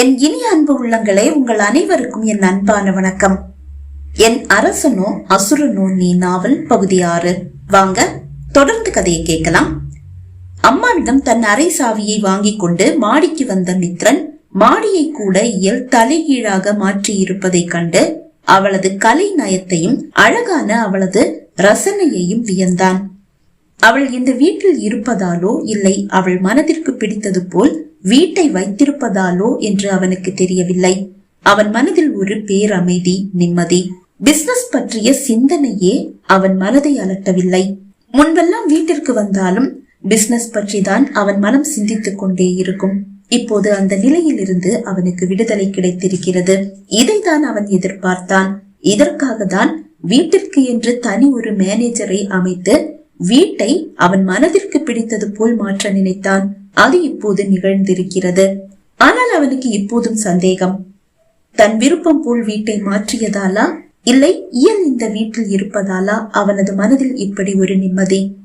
என் இனிய அன்பு உள்ளங்களே உங்கள் அனைவருக்கும் என் அன்பான வணக்கம். என் அரசனோ அசுரனோ நீ நாவல் பகுதி ஆறு. வாங்க தொடர்ந்து கதையை கேட்கலாம். அம்மாவிடம் தன் அரை சாவியை வாங்கிக் கொண்டு மாடிக்கு வந்த மித்ரன் மாடியை கூட இயல் தலைகீழாக மாற்றி இருப்பதைக் கண்டு அவளது கலை நயத்தையும் அழகான அவளது ரசனையையும் வியந்தான். அவள் இந்த வீட்டில் இருப்பதாலோ இல்லை அவள் மனதிற்கு பிடித்தது போல் வீட்டை வைத்திருப்பதாலோ என்று அவனுக்கு தெரியவில்லை. அவன் மனதில் ஒரு பேரமைதி நிம்மதி. பிசினஸ் பற்றிய சிந்தனையே அவன் மனதை அலட்டவில்லை. முன்பெல்லாம் வீட்டிற்கு வந்தாலும் பிசினஸ் பற்றிதான் அவன் மனம் சிந்தித்துக் கொண்டே இருக்கும். இப்போது அந்த நிலையிலிருந்து அவனுக்கு விடுதலை கிடைத்திருக்கிறது. இதைதான் அவன் எதிர்பார்த்தான். இதற்காக தான் வீட்டிற்கு என்று தனி ஒரு மேனேஜரை அமைத்து வீட்டை அவன் மனதிற்கு பிடித்தது போல் மாற்ற நினைத்தான். அது இப்போது நிகழ்ந்திருக்கிறது. ஆனால் அவனுக்கு இப்போதும் சந்தேகம். தன் விருப்பம் போல் வீட்டை மாற்றியதாலா? இல்லை இயல் இந்த வீட்டில் இருப்பதாலா? அவனது மனதில் இப்படி ஒரு நிம்மதி.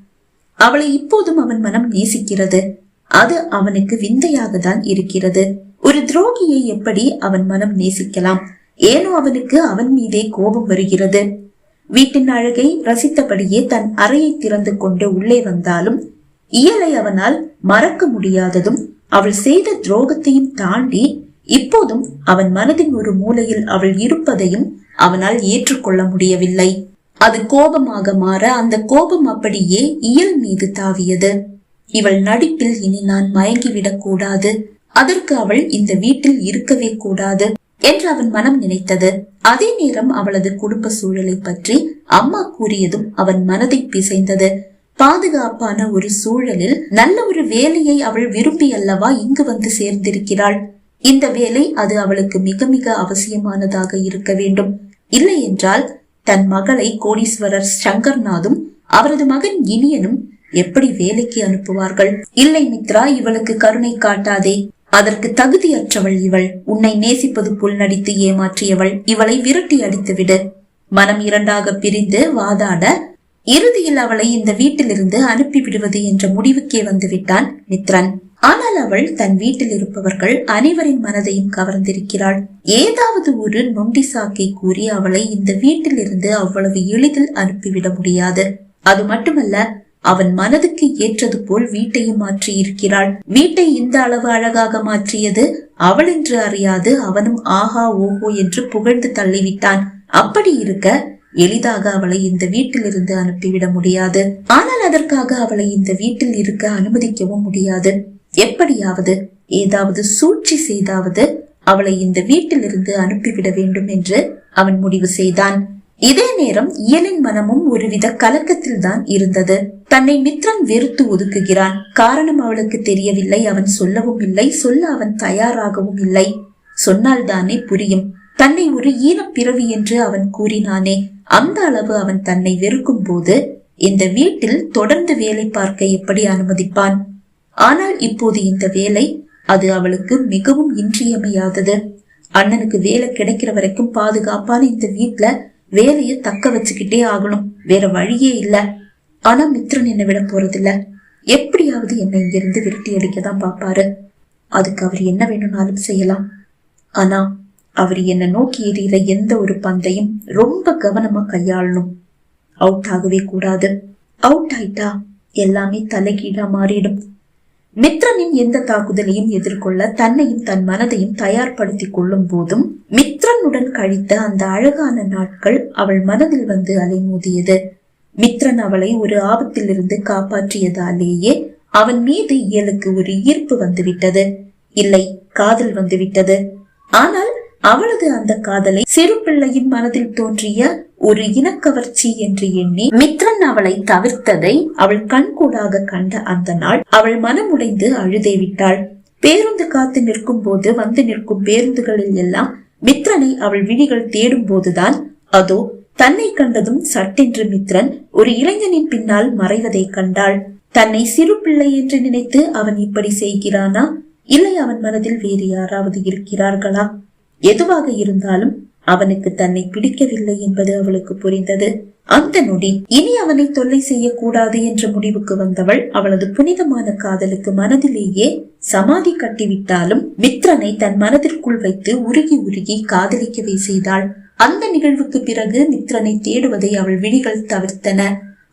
அவளை இப்போதும் அவன் மனம் நேசிக்கிறது. அது அவனுக்கு விந்தையாக தான் இருக்கிறது. ஒரு துரோகியை எப்படி அவன் மனம் நேசிக்கலாம்? ஏனோ அவனுக்கு அவன் மீதே கோபம் வருகிறது. வீட்டின் அழகை ரசித்தபடியே தன் அறையை திறந்து கொண்டு உள்ளே வந்தாலும் இயலை அவனால் மறக்க முடியாததும் அவள் செய்த துரோகத்தையும் தாண்டி இப்போதும் அவன் மனதின் ஒரு மூலையில் அவள் இருப்பதையும் அவனால் ஏற்றுக்கொள்ள முடியவில்லை. அது கோபமாக மாற அந்த கோபம் அப்படியே இயல் மீது தாவியது. இவள் நடிப்பில் இனி நான் மயங்கிவிடக் கூடாது அதற்கு அவள் இந்த வீட்டில் இருக்கவே கூடாது. என்று அவன் மனம் நினைத்தது. அதே நேரம் அவளது குடும்ப சூழலை பற்றி அம்மா கூறியதும் அவன் மனதை பிசைந்தது. பாதுகாப்பான ஒரு சூழலில் நல்ல ஒரு வேலையை அவள் விரும்பி அல்லவா இங்கு வந்து சேர்ந்திருக்கிறாள். இந்த வேலை அது அவளுக்கு மிக மிக அவசியமானதாக இருக்க வேண்டும். இல்லை என்றால் தன் மகளை கோடீஸ்வரர் சங்கர்நாதும் அவரது மகன் இனியனும் எப்படி வேலைக்கு அனுப்புவார்கள்? இல்லை மித்ரா இவளுக்கு கருணை காட்டாதே. அதற்கு தகுதியற்றவள் இவள். உன்னை நேசிப்பது போல் நடித்து ஏமாற்றியவள். இவளை விரட்டி அடித்துவிடு. மனம் இரண்டாக பிரிந்து வாதாட இறுதியில் அவளை இந்த வீட்டிலிருந்து அனுப்பிவிடுவது என்ற முடிவுக்கே வந்து விட்டான் மித்ரன். ஆனால் அவள் தன் வீட்டில் இருப்பவர்கள் அனைவரின் மனதையும் கவர்ந்திருக்கிறாள். ஏதாவது ஒரு நொண்டி சாக்கை கூறி அவளை இந்த வீட்டிலிருந்து அவ்வளவு எளிதில் அனுப்பிவிட முடியாது. அது மட்டுமல்ல அவன் மனதுக்கு ஏற்றது போல் வீட்டையும் மாற்றி இருக்கிறாள் வீட்டை இந்த அளவு அழகாக மாற்றியது அவள் என்று அறியாது அவனும் ஆஹா ஓஹோ என்று புகழ்ந்து தள்ளிவிட்டான். அப்படி இருக்க எளிதாக அவளை இந்த வீட்டிலிருந்து அனுப்பிவிட முடியாது. ஆனால் அதற்காக அவளை இந்த வீட்டில் இருக்க அனுமதிக்கவும் முடியாது. எப்படியாவது ஏதாவது சூழ்ச்சி செய்தாவது அவளை இந்த வீட்டிலிருந்து அனுப்பிவிட வேண்டும் என்று அவன் முடிவு செய்தான். இதே நேரம் இயலின் மனமும் ஒருவித கலக்கத்தில் தான் இருந்தது. தன்னை மித்ரன் வெறுத்து ஒதுக்குகிறான். காரணம் அவளுக்கு தெரியவில்லை. அவன் சொல்லவும் இல்லை. சொல்ல அவன் தயாராகவும் இல்லை. சொன்னால் தானே புரியும். தன்னை ஒரு ஈனப்பிறவி என்று அவன் கூறினானே. அந்த அளவு அவன் தன்னை வெறுக்கும் போது இந்த வீட்டில் தொடர்ந்து வேலை பார்க்க எப்படி அனுமதிப்பான்? ஆனால் இப்போது இந்த வேலை அது அவளுக்கு மிகவும் இன்றியமையாதது. அண்ணனுக்கு வேலை கிடைக்கிற வரைக்கும் பாதுகாப்பான இந்த வீட்டுல வேலைய தக்க வச்சுக்கிட்டே ஆகணும். வேற வழியே இல்ல. ஆனா மித்ரன் என்ன விட போறதில்ல. எப்படியாவது என்னை இங்கிருந்து விரட்டி அடிக்க தான் பாப்பாரு அதுக்கு அவர் என்ன வேணும்னாலும் செய்யலாம். ஆனா அவர் என்னை நோக்கி எறிகிற எந்த ஒரு பந்தையும் ரொம்ப கவனமா கையாளணும். அவுட் ஆகவே கூடாது. அவுட் ஆயிட்டா எல்லாமே தலைகீழா மாறிடும். மித்ரனின் எந்த தாக்குதலையும் எதிர்கொள்ள தன்னையும் தன் மனதையும் தயார்படுத்திக் கொள்ளும் போதும் மித்ரனுடன் கழித்த அந்த அழகான நாட்கள் அவள் மனதில் வந்து அலைமோதியது. மித்ரன் அவளை ஒரு ஆபத்திலிருந்து காப்பாற்றியதாலேயே அவன் மீது இயலுக்கு ஒரு ஈர்ப்பு வந்துவிட்டது. இல்லை காதல் வந்துவிட்டது. ஆனால் அவளது அந்த காதலை சிறு பிள்ளையின் மனதில் தோன்றிய ஒரு இனக்கவர்ச்சி என்று எண்ணி மித்ரன் அவளை தவிர்த்ததை அவள் கண்கூடாக கண்ட அந்த நாள் அவள் மனமுடைந்து அழுதே விட்டாள். பேருந்து காத்து நிற்கும் போது வந்து நிற்கும் பேருந்துகளில் எல்லாம் மித்ரனை அவள் விழிகள் தேடும் போதுதான் அதோ தன்னை கண்டதும் சட்டென்று மித்ரன் ஒரு இளைஞனின் பின்னால் மறைவதை கண்டாள். தன்னை சிறு பிள்ளை என்று நினைத்து அவன் இப்படி செய்கிறானா? இல்லை அவன் மனதில் வேறு யாராவது இருக்கிறார்களா? எதுவாக இருந்தாலும் அவனுக்கு தன்னை பிடிக்கவில்லை என்பது அவளுக்கு புரிந்தது. அந்த நொடி இனி அவனை தொல்லை செய்யக்கூடாது என்ற முடிவுக்கு வந்தவள் அவளது புனிதமான காதலுக்கு மனதிலேயே சமாதி கட்டிவிட்டாலும் மித்ரனை தன் மனதிற்குள் வைத்து உருகி உருகி காதலிக்கவே செய்தாள். அந்த நிகழ்வுக்கு பிறகு மித்ரனை தேடுவதை அவள் விழிகள் தவிர்த்தன.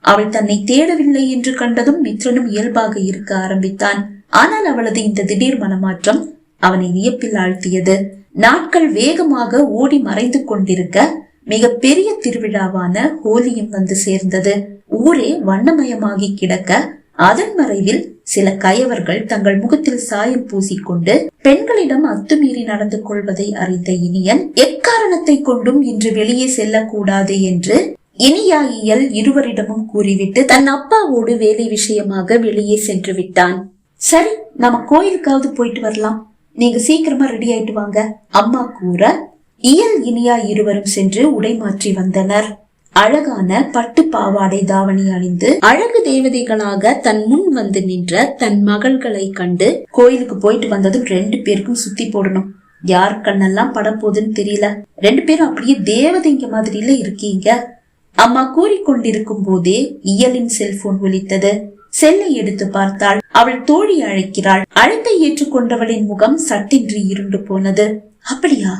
அவள் தன்னை தேடவில்லை என்று கண்டதும் மித்ரனும் இயல்பாக இருக்க ஆரம்பித்தான். ஆனால் அவளது இந்த திடீர் மனமாற்றம் அவனை வியப்பில் ஆழ்த்தியது. நாட்கள் வேகமாக ஓடி மறைந்து கொண்டிருக்க மிக பெரிய திருவிழாவான ஹோலியும் வந்து சேர்ந்தது. ஊரே வண்ணமயமாகி கிடக்க அதன் மறைவில் சில கயவர்கள் தங்கள் முகத்தில் சாயம் பூசிக்கொண்டு பெண்களிடம் அத்துமீறி நடந்து கொள்வதை அறிந்த இனியன் எக்காரணத்தை கொண்டும் இன்று வெளியே செல்லக்கூடாது என்று இனியாயியல் இருவரிடமும் கூறிவிட்டு தன் அப்பாவோடு வேலை விஷயமாக வெளியே சென்று விட்டான். சரி நம்ம கோயிலுக்காவது போயிட்டு வரலாம். நீங்க சீக்கிரமா ரெடி ஆயிட்டு வாங்க. அம்மா கூற இயல் இனியா இருவரும் சென்று உடை மாற்றி வந்தனர். அழகான பட்டு பாவாடை தாவணி அணிந்து அழகு தேவதைகளாக தன் முன் வந்து நின்ற தன் மகள்களை கண்டு கோயிலுக்கு போயிட்டு வந்ததும் ரெண்டு பேருக்கும் சுத்தி போடணும். யார் கண்ணெல்லாம் பட போகுதுன்னு தெரியல. ரெண்டு பேரும் அப்படியே தேவதைங்க மாதிரில இருக்கீங்க. அம்மா கூறிக்கொண்டிருக்கும் போதே இயலின் செல்போன் ஒலித்தது செல்லை எடுத்து பார்த்தாள். அவள் தோழி அழைக்கிறாள். அழைப்பை ஏற்றுக்கொண்டவளின் முகம் சட்டின்றி இருண்டு போனது. அப்படியா?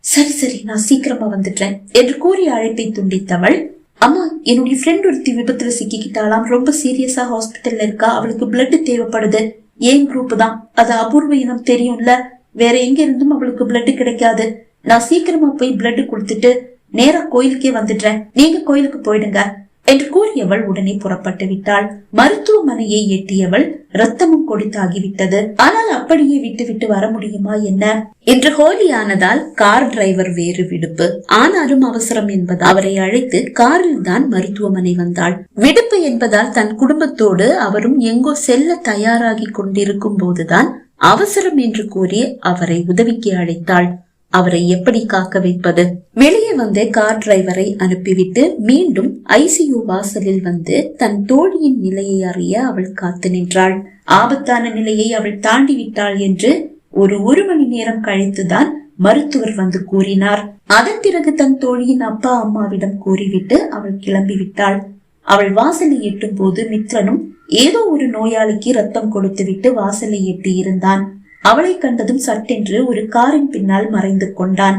சரி சரி நான் சீக்கிரமா வந்துட்டேன் என்று கூறி அழைப்பை துண்டித்தவள். அம்மா என்னுடைய ஃப்ரெண்ட் ஒருத்தி விபத்துல சிக்கிக்கிட்டாலாம் ரொம்ப சீரியஸா ஹாஸ்பிட்டல்ல இருக்கா. அவளுக்கு பிளட் தேவைப்படுது. ஏன் குரூப் தான்? அது அபூர்வ இனம் தெரியும்ல. வேற எங்க இருந்தும் அவளுக்கு பிளட் கிடைக்காது. நான் சீக்கிரமா போய் பிளட் கொடுத்துட்டு நேரா கோயிலுக்கே வந்துடுறேன். நீங்க கோயிலுக்கு போயிடுங்க. என்று கூறியவள் உடனே புறப்பட்டு விட்டாள். மருத்துவமனையை எட்டியவள் ரத்தமும் கொடுத்தாகிவிட்டது. ஆனால் அப்படியே விட்டுவிட்டு வர முடியுமா என்ன? இன்று ஹோலி ஆனதால் கார் டிரைவர் வேறு விடுப்பு. ஆனாலும் அவசரம் என்பது அவரை அழைத்து காரில் தான் மருத்துவமனை வந்தாள். விடுப்பு என்பதால் தன் குடும்பத்தோடு அவரும் எங்கோ செல்ல தயாராகி கொண்டிருக்கும் போதுதான் அவசரம் என்று கூறி அவரை உதவிக்கு அழைத்தாள். அவரை எப்படி காக்க வைப்பது? வெளியே வந்து கார் டிரைவரை அனுப்பிவிட்டு மீண்டும் ஐசியு வாசலில் வந்து தன் தோழியின் நிலையை அறிய அவள் காத்து நின்றாள். ஆபத்தான நிலையை அவள் தாண்டி விட்டாள் என்று ஒரு ஒரு மணி நேரம் கழித்துதான் மருத்துவர் வந்து கூறினார். அதன் பிறகு தன் தோழியின் அப்பா அம்மாவிடம் கூறிவிட்டு அவள் கிளம்பி விட்டாள் அவள் வாசலை எட்டும் போது மித்ரனும் ஏதோ ஒரு நோயாளிக்கு ரத்தம் கொடுத்துவிட்டு வாசலை எட்டி இருந்தான் அவளை கண்டதும் சட்டென்று ஒரு காரின் பின்னால் மறைந்து கொண்டான்.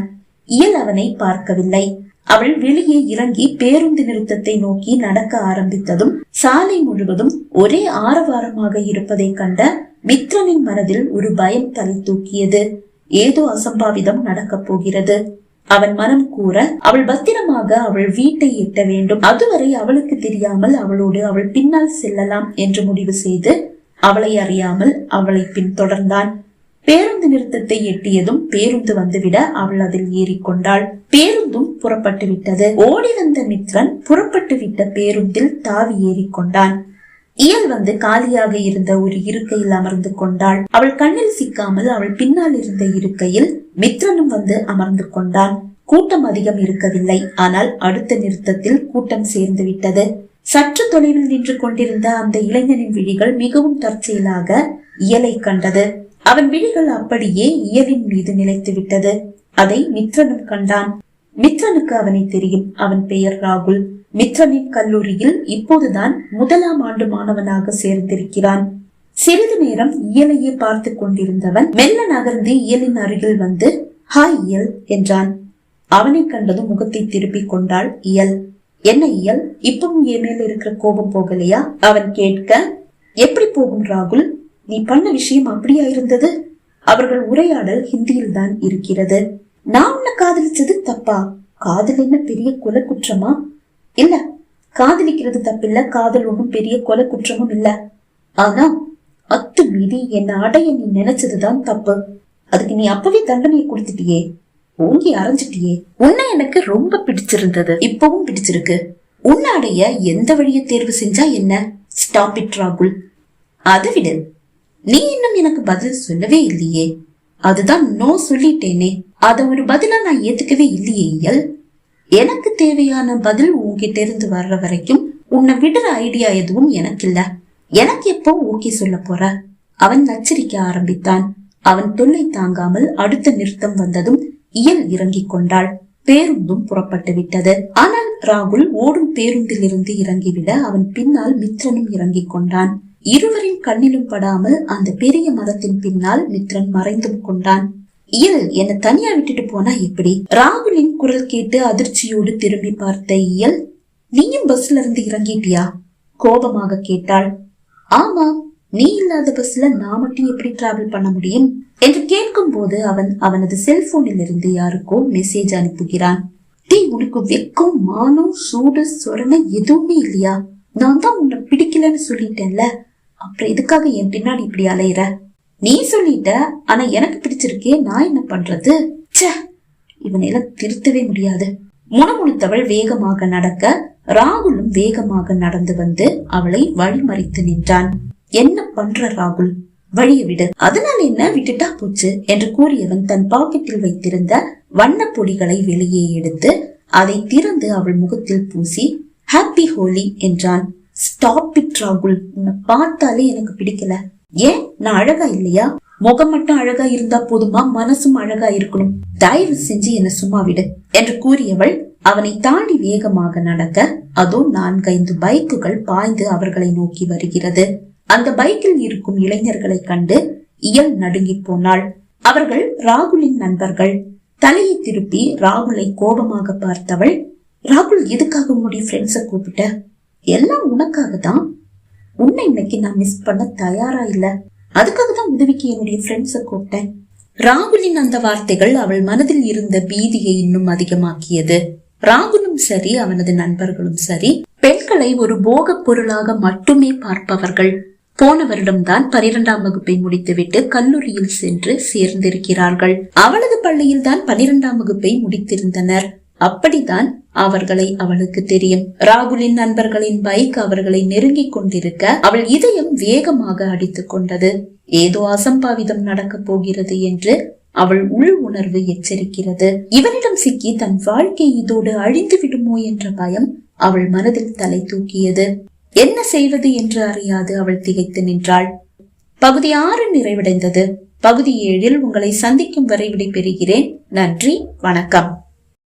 இயல் அவனை பார்க்கவில்லை. அவள் வெளியே இறங்கி பேருந்து நிறுத்தத்தை நோக்கி நடக்க ஆரம்பித்ததும் சாலை முழுவதும் ஒரே ஆரவாரமாக இருப்பதை கண்ட மித்ரனின் மனதில் ஒரு பயம் தலை தூக்கியது. ஏதோ அசம்பாவிதம் நடக்கப் போகிறது. அவன் மனம் கூற அவள் பத்திரமாக அவள் வீட்டை எட்ட வேண்டும். அதுவரை அவளுக்கு தெரியாமல் அவளோடு அவள் பின்னால் செல்லலாம் என்று முடிவு செய்து அவளை அறியாமல் அவளை பின்தொடர்ந்தான். பேருந்து நிறுத்தத்தை எட்டியதும் பேருந்து வந்துவிட அவள் அதில் ஏறிக்கொண்டாள். பேருந்தும் புறப்பட்டு விட்டது ஓடி வந்த மித்ரன் புறப்பட்டு விட்ட பேருந்தில் தாவி ஏறிக்கொண்டான். இயல் வந்து காலியாக இருந்த ஒரு இருக்கையில் அமர்ந்து கொண்டாள். அவள் கண்ணில் சிக்காமல் அவள் பின்னால் இருந்த இருக்கையில் மித்ரனும் வந்து அமர்ந்து கொண்டான். கூட்டம் அதிகம் இருக்கவில்லை. ஆனால் அடுத்த நிறுத்தத்தில் கூட்டம் சேர்ந்து விட்டது. சற்று தொலைவில் நின்று கொண்டிருந்த அந்த இளைஞனின் விழிகள் மிகவும் தற்செயலாக இயலை கண்டது. அவன் விழிகள் அப்படியே இயலின் மீது நிலைத்து விட்டது. அதை மித்ரனும் கண்டான். மித்ரனுக்கு அவனை தெரியும். அவன் பெயர் ராகுல். மித்ரனின் கல்லூரியில் இப்போதுதான் முதலாம் ஆண்டு மாணவனாக சேர்ந்திருக்கிறான். சிறிது நேரம் இயலையே பார்த்து கொண்டிருந்தவன் மெல்ல நகர்ந்து இயலின் அருகில் வந்து ஹாய் இயல் என்றான். அவனை கண்டதும் முகத்தை திருப்பிக் கொண்டாள் இயல். என்ன இயல்? இப்பவும் என் மேல இருக்கிற கோபம் போகலையா? அவன் கேட்க எப்படி போகும் ராகுல்? நீ பண்ண விஷயம் அப்படியா இருந்தது? அவர்கள் உரையாடல் ஹிந்தியில் தான் இருக்கிறது. நான் உன்னை காதலிச்சது தப்பா? காதல் என்ன பெரிய கொலை குற்றமா இல்ல காதலிக்கிறது தப்பில்ல காதல் ஒன்றும் பெரிய கொலை குற்றமும் இல்ல. ஆனா அத்து மீறி என்ன அடைய நீ நினைச்சதுதான் தப்பு. அதுக்கு நீ அப்பவே தண்டனையை கொடுத்துட்டியே. ஓங்கி அரைஞ்சிட்டியே. உன்னை எனக்கு ரொம்ப பிடிச்சிருந்தது. இப்பவும் பிடிச்சிருக்கு. உன்னை அடைய எந்த வழியை தேர்வு செஞ்சா என்ன? ஸ்டாப் இட் ராகுல். அது விடு. நீ இன்னும் எனக்கு பதில் சொல்லவே இல்லையே. அதுதான் நோ சொல்லிட்டேனே. அத ஒரு பதிலா நான் ஏத்துக்கவே இல்லையே இயல் எனக்கு தேவையான பதில் உன்கிட்ட இருந்து வர்ற வரைக்கும் உன்னை விடுற ஐடியா எதுவும் எனக்கு இல்ல எனக்கு எப்போ ஓகே சொல்ல போற? அவன் நச்சரிக்க ஆரம்பித்தான். அவன் தொல்லை தாங்காமல் அடுத்த நிறுத்தம் வந்ததும் இயல் இறங்கிக் கொண்டாள். பேருந்தும் புறப்பட்டு விட்டது. ஆனால் ராகுல் ஓடும் பேருந்தில் இருந்து இறங்கிவிட அவன் பின்னால் மித்ரனும் இறங்கிக் கொண்டான். இருவரின் கண்ணிலும் படாமல் அந்த பெரிய மரத்தின் பின்னால் மித்ரன் மறைந்தும் கொண்டான். இயல் என்ன தனியா விட்டுட்டு போனா எப்படி? ராகுலின் குரல் கேட்டு அதிர்ச்சியோடு திரும்பி பார்த்த இயல் நீயும் பஸ்ல இருந்து இறங்கிட்டியா? கோபமாக கேட்டாள். ஆமா நீ இல்லாத பஸ்ல நான் மட்டும் எப்படி டிராவல் பண்ண முடியும்? என்று கேட்கும் போது அவன் அவனது செல்போனில் இருந்து யாருக்கோ மெசேஜ் அனுப்புகிறான். டீ உனக்கு வெக்கம் மானம் சூடு சொரணை எதுவுமே இல்லையா? நான் தான் உன்னை பிடிக்கலன்னு சொல்லிட்டேன்ல. அப்புறம் எதுக்காக என் பின்னாடி இப்படி அலையிற? நீ சொல்லிட்ட ஆனா எனக்கு பிடிச்சிருக்கே நான் என்ன பண்றது? ச்சே இவனெல்லாம் திருத்தவே முடியாது. முணுமுணுத்தவள் வேகமாக நடக்க ராகுலும் வேகமாக நடந்து வந்து அவளை வழிமறித்து நின்றான். என்ன பண்ற ராகுல்? வழியை விடு. அதனால என்ன விட்டுட்டா போச்சு? என்று கூறியவன் தன் பாக்கெட்டில் வைத்திருந்த வண்ண பொடிகளை வெளியே எடுத்து அதை திறந்து அவள் முகத்தில் பூசி ஹாப்பி ஹோலி என்றான். ஸ்டாப் இட் ராகுல் உன்னை பார்த்தாலே எனக்கு பிடிக்கல. ஏன்? நான் அழகா இல்லையா? முகம் மட்டும் அழகா இருந்தா போதுமா? மனசும் அழகா இருக்கணும். தயவு செஞ்சு என்ன சும்மா விடு என்று கூறியவள் அவனை தாண்டி வேகமாக நடக்க அதோ நான்கைந்து பைக்குகள் பாய்ந்து அவர்களை நோக்கி வருகிறது. அந்த பைக்கில் இருக்கும் இளைஞர்களை கண்டு இயல் நடுங்கி போனாள். அவர்கள் ராகுலின் நண்பர்கள். தலையை திருப்பி ராகுலை கோபமாக பார்த்தவள் ராகுல் எதுக்காக உன்னுடைய ஃப்ரெண்ட்ஸை கூப்பிட்ட? எல்லாம் உனக்காக தான் உன்னை இன்னைக்கு நான் மிஸ் பண்ண தயாரா இல்ல. அதுக்காக தான் உதவிக்கு என்னுடைய ஃப்ரெண்ட்ஸ கூப்பிட்டேன். ராகுலின் அந்த வார்த்தைகள் அவள் மனதில் இருந்த பீதியை இன்னும் அதிகமாக்கியது. ராகுலும் சரி அவனது நண்பர்களும் சரி பெண்களை ஒரு போகப் பொருளாக மட்டுமே பார்ப்பவர்கள். போன வருடம்தான் பனிரெண்டாம் வகுப்பை முடித்துவிட்டு கல்லூரியில் சென்று சேர்ந்திருக்கிறார்கள். அவளது பள்ளியில் தான் பனிரெண்டாம் வகுப்பை முடித்திருந்தனர். அப்படித்தான் அவர்களை அவளுக்கு தெரியும். ராகுலின் நண்பர்களின் பைக் அவர்களை நெருங்கிக் கொண்டிருக்க அவள் இதயம் வேகமாக அடித்துக் கொண்டது. ஏதோ அசம்பாவிதம் நடக்கப் போகிறது என்று அவள் உள் உணர்வு எச்சரிக்கிறது. இவனிடம் சிக்கி தன் வாழ்க்கை இதோடு அழிந்து விடுமோ என்ற பயம் அவள் மனதில் தலை தூக்கியது. என்ன செய்வது என்று அறியாது அவள் திகைத்து நின்றாள். பகுதி ஆறு நிறைவடைந்தது. பகுதி ஏழில் உங்களை சந்திக்கும் வரை விடைபெறுகிறேன். நன்றி. வணக்கம்.